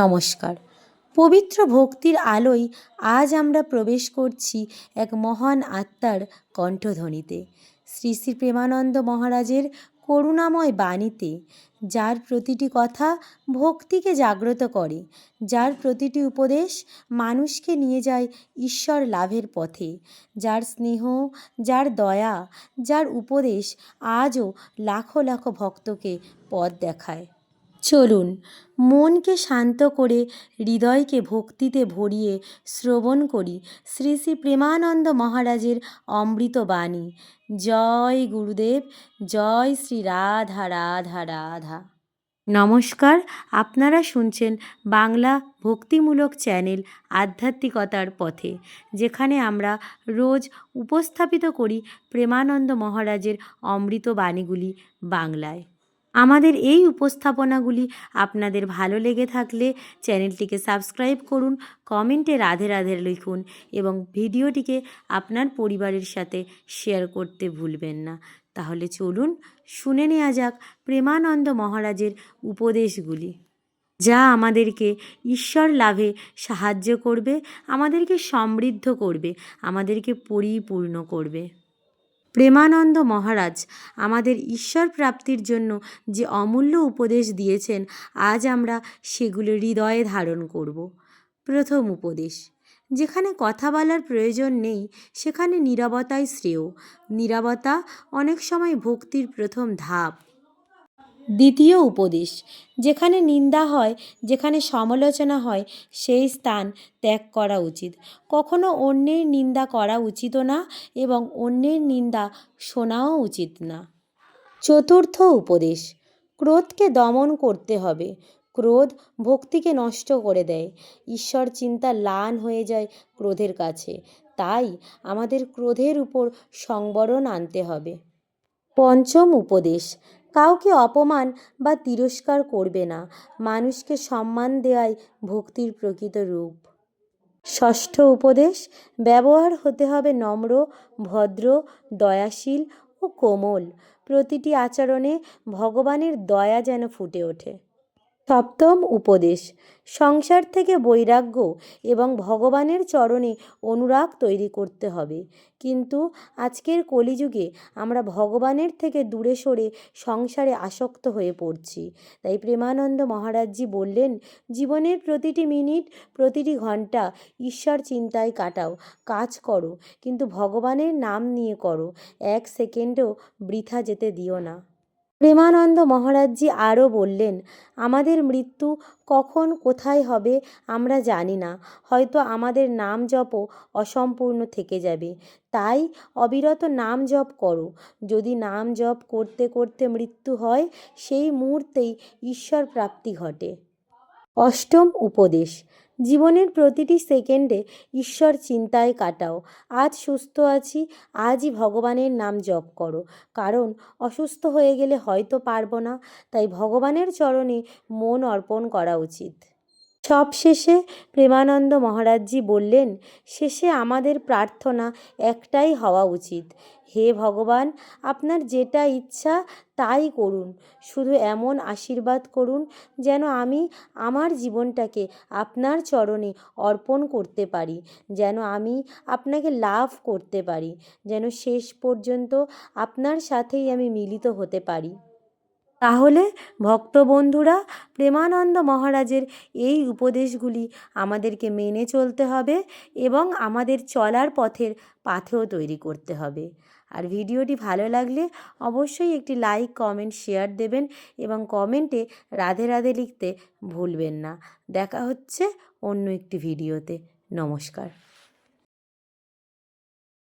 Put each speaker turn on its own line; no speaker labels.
নমস্কার। পবিত্র ভক্তির আলোয় আজ আমরা প্রবেশ করছি এক মহান আত্মার কণ্ঠধ্বনিতে। শ্রী শ্রী প্রেমানন্দ মহারাজের করুণাময় বাণীতে, যার প্রতিটি কথা ভক্তিকে জাগ্রত করে, যার প্রতিটি উপদেশ মানুষকে নিয়ে যায় ঈশ্বর লাভের পথে, যার স্নেহ, যার দয়া, যার উপদেশ আজও লাখো লাখো ভক্তকে পথ দেখায়। চলুন, মনকে শান্ত করে, হৃদয়কে ভক্তিতে ভরিয়ে শ্রবণ করি শ্রী শ্রী প্রেমানন্দ মহারাজের অমৃত বাণী। জয় গুরুদেব, জয় শ্রী রাধা রাধা রাধা। নমস্কার, আপনারা শুনছেন বাংলা ভক্তিমূলক চ্যানেল আধ্যাত্মিকতার পথে, যেখানে আমরা রোজ উপস্থাপিত করি প্রেমানন্দ মহারাজের অমৃত বাণীগুলি বাংলায়। আমাদের এই উপস্থাপনাগুলি আপনাদের ভালো লেগে থাকলে চ্যানেলটিকে সাবস্ক্রাইব করুন, কমেন্টে রাধে রাধে লিখুন এবং ভিডিওটিকে আপনার পরিবারের সাথে শেয়ার করতে ভুলবেন না। তাহলে চলুন শুনে নেওয়া যাক প্রেমানন্দ মহারাজের উপদেশগুলি। যা আমাদেরকে ঈশ্বর লাভে সাহায্য করবে, আমাদেরকে সমৃদ্ধ করবে, আমাদেরকে পরিপূর্ণ করবে। প্রেমানন্দ মহারাজ, আমাদের ঈশ্বর প্রাপ্তির জন্য যে অমূল্য উপদেশ দিয়েছেন, আজ আমরা সেগুলো হৃদয়ে ধারণ করব। প্রথম উপদেশ, যেখানে কথা বলার প্রয়োজন নেই, সেখানে নীরবতাই শ্রেয়। নীরবতা অনেক সময় ভক্তির প্রথম ধাপ। দ্বিতীয় উপদেশ, যেখানে নিন্দা হয়, যেখানে সমালোচনা হয়, সেই স্থান ত্যাগ করা উচিত। কখনো অন্যের নিন্দা করা উচিতও না এবং অন্যের নিন্দা শোনাও উচিত না। চতুর্থ উপদেশ, ক্রোধকে দমন করতে হবে। ক্রোধ ভক্তিকে নষ্ট করে দেয়। ঈশ্বর চিন্তা লান হয়ে যায় ক্রোধের কাছে। তাই আমাদের ক্রোধের উপর সংবরণ আনতে হবে। পঞ্চম উপদেশ কাউকে অপমান বা তিরস্কার করবে না। মানুষকে সম্মান দেওয়াই ভক্তির প্রকৃত রূপ। ষষ্ঠ উপদেশ, ব্যবহার হতে হবে নম্র, ভদ্র, দয়াশীল ও কোমল। প্রতিটি আচরণে ভগবানের দয়া যেন ফুটে ওঠে। সপ্তম উপদেশ। সংসার থেকে বৈরাগ্য এবং ভগবানের চরণে অনুরাগ তৈরি করতে হবে। কিন্তু আজকের কলিযুগে আমরা ভগবানের থেকে দূরে সরে সংসারে আসক্ত হয়ে পড়ছি। তাই প্রেমানন্দ মহারাজজি বললেন, জীবনের প্রতিটি মিনিট, প্রতিটি ঘণ্টা ঈশ্বর চিন্তায় কাটাও, কাজ করো, কিন্তু ভগবানের নাম নিয়ে করো। এক সেকেন্ডও বৃথা যেতে দিও না। প্রেমানন্দ মহারাজজি আরও বললেন, আমাদের মৃত্যু কখন, কোথায় হবে আমরা জানি না। হয়তো আমাদের নাম জপও অসম্পূর্ণ থেকে যাবে। তাই অবিরত নাম জপ করো। যদি নাম জপ করতে করতে মৃত্যু হয়, সেই মুহূর্তেই ঈশ্বর প্রাপ্তি ঘটে। অষ্টম উপদেশ। জীবনের প্রতিটি সেকেন্ডে ঈশ্বর চিন্তায় কাটাও। আজ সুস্থ আছি, আজই ভগবানের নাম জপ করো। কারণ অসুস্থ হয়ে গেলে হয়তো পারব না, তাই ভগবানের চরণে মন অর্পণ করা উচিত। সবশেষে প্রেমানন্দ মহারাজজি বললেন, শেষে আমাদের প্রার্থনা একটাই হওয়া উচিত। হে ভগবান, আপনার যেটা ইচ্ছা তাই করুন। শুধু এমন আশীর্বাদ করুন যেন আমি আমার জীবনটাকে আপনার চরণে অর্পণ করতে পারি, যেন আমি আপনাকে লাভ করতে পারি, যেন শেষ পর্যন্ত আপনার সাথেই আমি মিলিত হতে পারি। তাহলে ভক্তবন্ধুরা, প্রেমানন্দ মহারাজের এই উপদেশগুলি আমাদেরকে মেনে চলতে হবে এবং আমাদের চলার পথের পাথেও তৈরি করতে হবে। আর ভিডিওটি ভালো লাগলে অবশ্যই একটি লাইক, কমেন্ট, শেয়ার দেবেন এবং কমেন্টে রাধে রাধে লিখতে ভুলবেন না। দেখা হচ্ছে অন্য একটি ভিডিওতে। নমস্কার।